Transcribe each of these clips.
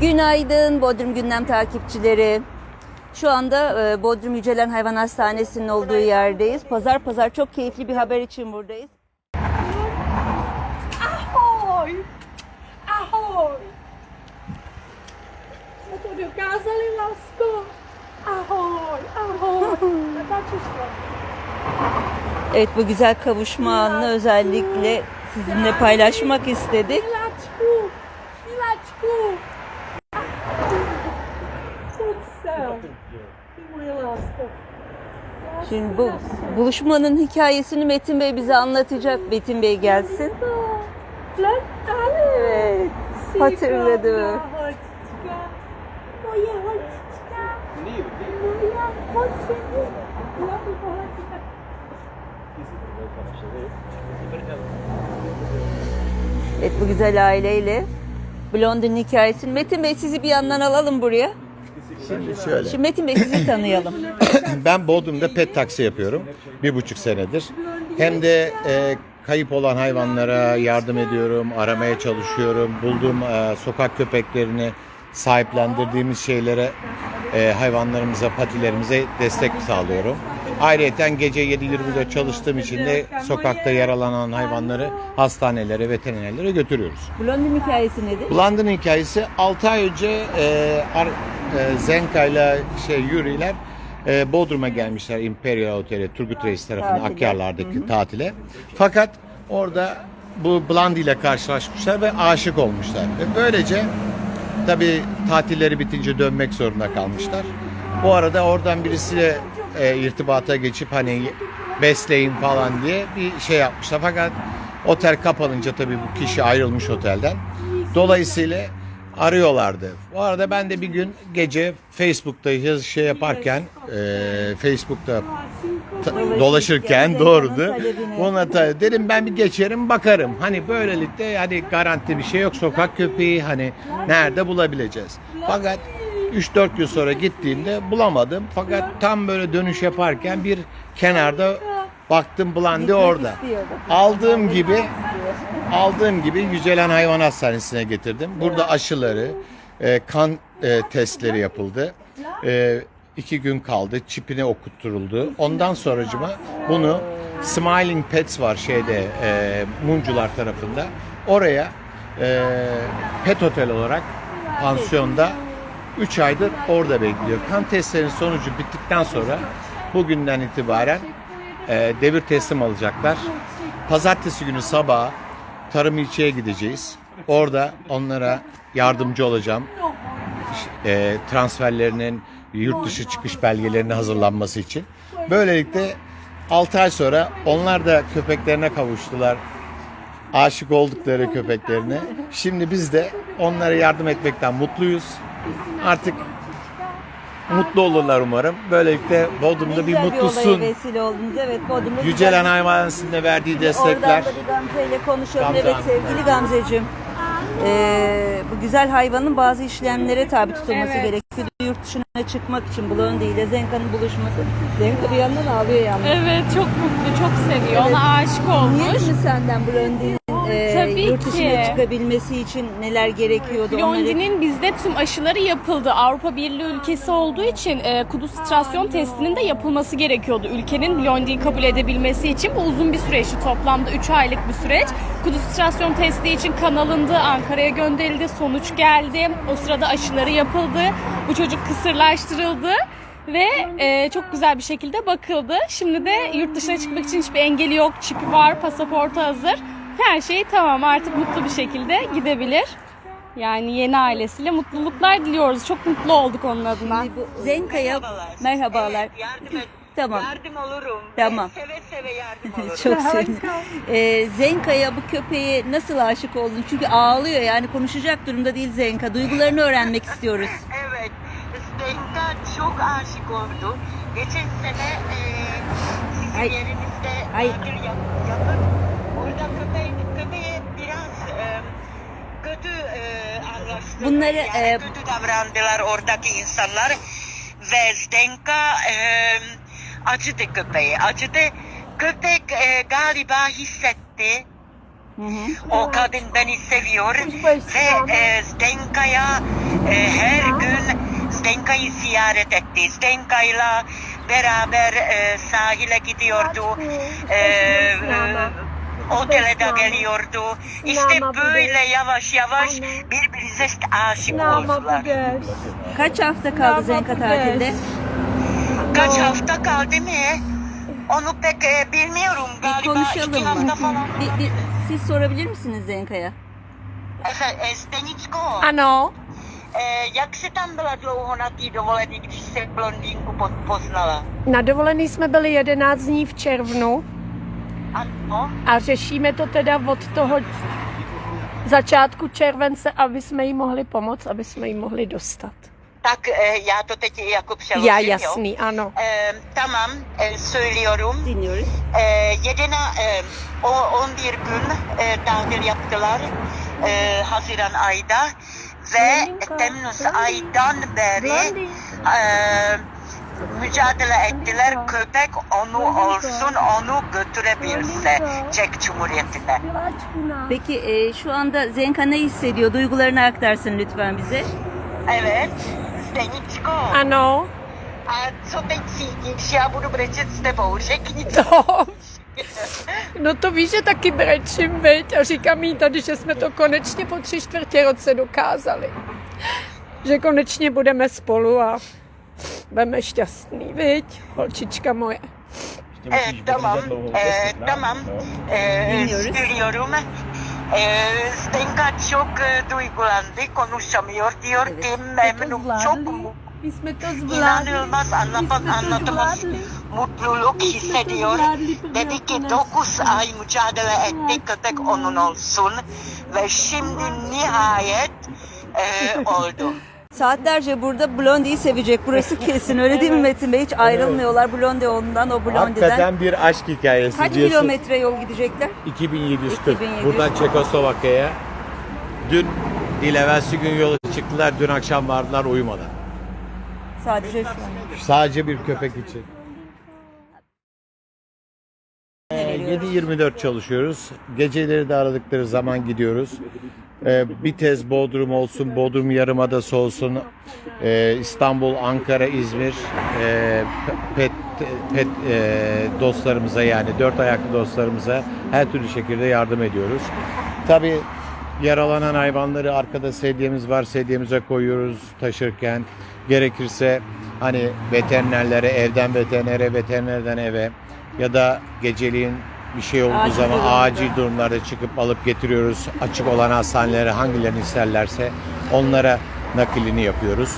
Günaydın Bodrum Gündem takipçileri. Şu anda e, Bodrum Yücelen Hayvan Hastanesi'nin olduğu yerdeyiz. Pazar pazar çok keyifli bir haber için buradayız. To dokázali, lásko! Ahoj! Ahoj! Zobaczysz to. Evet bu güzel kavuşma anını özellikle sizinle paylaşmak istedik. Şimdi bu buluşmanın hikayesini Metin Bey bize anlatacak. Metin Bey gelsin. Evet. Hatırladı. Chodźka! Moje chodźka! Moja chodźka! Lato chodźka! Evet bu güzel aileyle Blond'un hikayesini. Metin Bey sizi bir yandan alalım buraya. Şimdi şöyle. Şimdi Metin Bey sizi tanıyalım. Ben Bodrum'da pet taksi yapıyorum. Bir buçuk senedir. Hem de e, kayıp olan hayvanlara yardım ediyorum, aramaya çalışıyorum. Bulduğum e, sokak köpeklerini sahiplendirdiğimiz şeylere, e, hayvanlarımıza, patilerimize destek sağlıyorum. Ayrıca gece 7.24 çalıştığım için de sokakta yaralanan hayvanları hastanelere, veterinerlere götürüyoruz. Blond'un hikayesi nedir? Bland'ın hikayesi 6 ay önce e, Ar- e, Zenka ile şey Yuri'ler e, Bodrum'a gelmişler Imperial Otel'e, Turgut Reis tarafına Tatile. Akyarlar'daki tatile. Fakat orada bu Blandi ile karşılaşmışlar ve aşık olmuşlar. Ve böylece tabii tatilleri bitince dönmek zorunda kalmışlar. Bu arada oradan birisiyle e, irtibata geçip hani besleyin falan diye bir şey yapmışlar. Fakat otel kapanınca tabii bu kişi ayrılmış otelden. Dolayısıyla arıyorlardı. Bu arada ben de bir gün gece Facebook'ta yaz- şey yaparken e, Facebook'ta ta- dolaşırken doğrudu. Ona da dedim ben bir geçerim bakarım. Hani böylelikle hani garanti bir şey yok. Sokak köpeği hani nerede bulabileceğiz. Fakat 3-4 gün sonra gittiğimde bulamadım. Fakat tam böyle dönüş yaparken bir kenarda baktım Blandi orada. Aldığım gibi aldığım gibi Yücelen Hayvan Hastanesi'ne getirdim. Burada aşıları, e, kan e, testleri yapıldı. E, iki gün kaldı. Çipine okutturuldu. Ondan sonracıma bunu Smiling Pets var şeyde e, Mumcular tarafında. Oraya e, pet otel olarak pansiyonda 3 aydır orada bekliyor. Kan testlerinin sonucu bittikten sonra bugünden itibaren e, devir teslim alacaklar. Pazartesi günü sabah tarım ilçeye gideceğiz. Orada onlara yardımcı olacağım. E, transferlerinin yurt dışı çıkış belgelerinin hazırlanması için. Böylelikle 6 ay sonra onlar da köpeklerine kavuştular. Aşık oldukları köpeklerine. Şimdi biz de onlara yardım etmekten mutluyuz. Artık mutlu olurlar umarım. Böylelikle Bodrum'da bir mutlusun. olaya vesile oldunuz. Evet Bodrum'da Yücelen Hayvanhastanesi'nde verdiği Oradan destekler. da bir Gamze ile konuşalım. Gamze evet Hanım. sevgili Gamzeciğim. Ee, bu güzel hayvanın bazı işlemlere tabi tutulması Evet. gerekiyor. Yurt dışına çıkmak için Blondie ile Zenka'nın buluşması. Zenka bir yandan ağlıyor yalnız. Evet çok mutlu, çok seviyor. Ona aşık Niye olmuş. mi senden Blondie'nin e, Tabii yurt dışına ki. çıkabilmesi için neler gerekiyordu? Blondie'nin bizde tüm aşıları yapıldı. Avrupa Birliği ülkesi olduğu için e, kudustrasyon testinin de yapılması gerekiyordu. Ülkenin Blondie'yi kabul edebilmesi için bu uzun bir süreçti. Toplamda 3 aylık bir süreç. Kudustrasyon testi için kan alındı, Ankara'ya gönderildi, sonuç geldi. O sırada aşıları yapıldı. Bu çocuk kısırlaştırıldı. Ve e, çok güzel bir şekilde bakıldı. Şimdi de yurt dışına çıkmak için hiçbir engeli yok. Çipi var, pasaportu hazır. Her şey tamam artık mutlu bir şekilde gidebilir. Yani yeni ailesiyle mutluluklar diliyoruz. Çok mutlu olduk onun adına. Şimdi bu Zenka'ya Merhabalar. merhabalar. Evet, yardım et. Tamam. Yardım olurum. Tamam. Ben seve seve yardım olurum. Çok sevindim. Ee, Zenka'ya bu köpeğe nasıl aşık oldun? Çünkü ağlıyor yani konuşacak durumda değil Zenka. Duygularını öğrenmek istiyoruz. evet. Stenka çok aşık oldu. Geçen sene e, sizin Ay. yerinizde Ay. yap, yapıp orada köpeği, köpeğe biraz e, kötü e, anlaştılar. Bunları, yani e, kötü davrandılar oradaki insanlar. Ve Stenka e, acıdı köpeği. Acıdı. Köpek e, galiba hissetti. O kadın beni seviyor ve e, Zdenka'ya e, her gün Zdenka'yı ziyaret etti. Zdenka'yla beraber e, sahile gidiyordu. E, e, otele de geliyordu. İşte böyle yavaş yavaş birbirinize aşık Nama oldular. Kaç hafta kaldı Zenka tatilde? Kaç hafta kaldı mı? Onu pek e, bilmiyorum. Bir Galiba konuşalım iki hafta mı? falan. Bir, bir, siz sorabilir misiniz Zenka'ya? E, Steničko, Ano, e, jak se tam byla dlouho na té dovolené, když se blondýnku po- poznala? na dovolený jsme byli 11 dní v červnu Ano? a řešíme to teda od toho začátku července, aby jsme jí mohli pomoct, aby jsme jí mohli dostat. Tak e, já to teď jako přeložím, Já jo? jasný, ano. E, tamam, e, söylüyorum. Dinliyoruz. E, yedina, e, o 11 gün e, tatil yaptılar e, Haziran ayda ve Temmuz blondin, aydan beri e, mücadele ettiler köpek onu olsun onu götürebilse. Çek Cumhuriyeti'ne. Peki e, şu anda Zenka ne hissediyor? Duygularını aktarsın lütfen bize. Evet, Zdeničko, Ano, a co teď cítíš? Já budu brečet s tebou, řekni to. to. No to víš, že taky brečím, viď? A říkám jí tady, že jsme to konečně po tři čtvrtě roce dokázali. Že konečně budeme spolu a budeme šťastný, viď? Holčička moje. E, tamam, e, tamam. E, Dinliyoruz. söylüyorum. E, Zdenka çok e, duygulandı, konuşamıyor diyor ki memnun, çok inanılmaz anlamak, anlatamaz mutluluk hissediyor. Dedi ki 9 ay mücadele etti köpek onun olsun ve şimdi nihayet e, oldu. Saatlerce burada Blondie'yi sevecek. Burası kesin öyle değil mi Metin Bey? Hiç ayrılmıyorlar Blondie ondan, o Blondie'den. Hakikaten bir aşk hikayesi Kaç diyorsun. kilometre yol gidecekler? 2740. 2740. Buradan Çekoslovakya'ya. Dün değil evvelsi gün yola çıktılar. Dün akşam vardılar uyumadan. Sadece şu an. Sadece bir köpek için. Ee, 7-24 çalışıyoruz. Geceleri de aradıkları zaman gidiyoruz. Ee, Bitez, Bodrum olsun, Bodrum Yarımadası olsun, ee, İstanbul, Ankara, İzmir, ee, pet, pet ee, dostlarımıza yani dört ayaklı dostlarımıza her türlü şekilde yardım ediyoruz. Tabii yaralanan hayvanları arkada sedyemiz var, sedyemize koyuyoruz taşırken. Gerekirse hani veterinerlere, evden veterinere, veterinerden eve ya da geceliğin bir şey olduğu Acil zaman durumda. acil durumlarda çıkıp alıp getiriyoruz. Açık olan hastanelere hangilerini isterlerse onlara naklini yapıyoruz.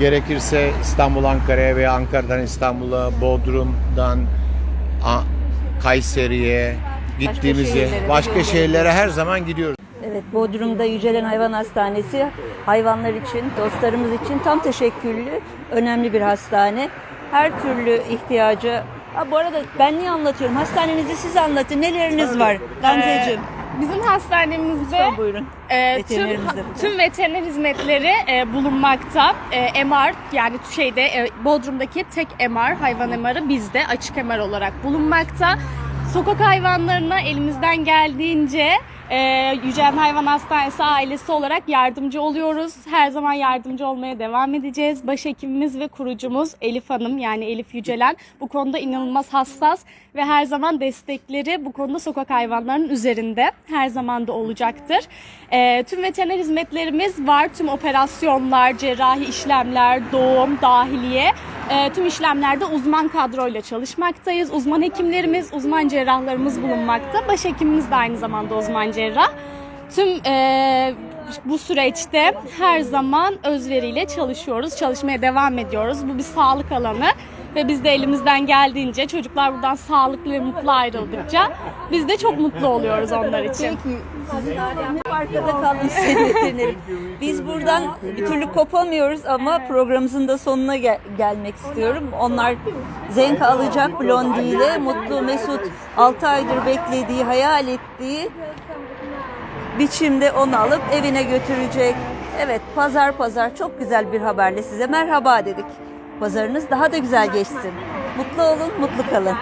Gerekirse İstanbul Ankara'ya veya Ankara'dan İstanbul'a, Bodrum'dan Kayseri'ye gittiğimizi şehirlere de başka şehirlere her zaman gidiyoruz. Evet, Bodrum'da Yücelen Hayvan Hastanesi hayvanlar için, dostlarımız için tam teşekküllü, önemli bir hastane. Her türlü ihtiyacı... Ha, bu arada ben niye anlatıyorum? Hastanenizi siz anlatın. Neleriniz var? Gamzeciğim. Bizim hastanemizde Lütfen buyurun. e, tüm, Veterinerimiz de burada. tüm veteriner hizmetleri e, bulunmakta. E, MR yani şeyde e, Bodrum'daki tek MR hayvan MR'ı bizde açık MR olarak bulunmakta. Sokak hayvanlarına elimizden geldiğince e, Yücelen Hayvan Hastanesi ailesi olarak yardımcı oluyoruz. Her zaman yardımcı olmaya devam edeceğiz. Başhekimimiz ve kurucumuz Elif Hanım yani Elif Yücelen bu konuda inanılmaz hassas ve her zaman destekleri bu konuda sokak hayvanlarının üzerinde her zaman da olacaktır. E, tüm veteriner hizmetlerimiz var. Tüm operasyonlar, cerrahi işlemler, doğum, dahiliye e, tüm işlemlerde uzman kadroyla çalışmaktayız. Uzman hekimlerimiz, uzman cerrahlarımız bulunmakta. Başhekimimiz de aynı zamanda uzman cerrah. Tüm e, bu süreçte her zaman özveriyle çalışıyoruz, çalışmaya devam ediyoruz. Bu bir sağlık alanı ve biz de elimizden geldiğince çocuklar buradan sağlıklı ve mutlu ayrıldıkça biz de çok mutlu oluyoruz onlar için. Peki, sizin arkada kalmış veterinerim. Biz buradan bir türlü kopamıyoruz ama programımızın da sonuna gel- gelmek istiyorum. Onlar Zenka alacak Blondie ile Mutlu Mesut 6 aydır beklediği, hayal ettiği biçimde onu alıp evine götürecek. Evet pazar pazar çok güzel bir haberle size merhaba dedik. Pazarınız daha da güzel geçsin. Mutlu olun, mutlu kalın.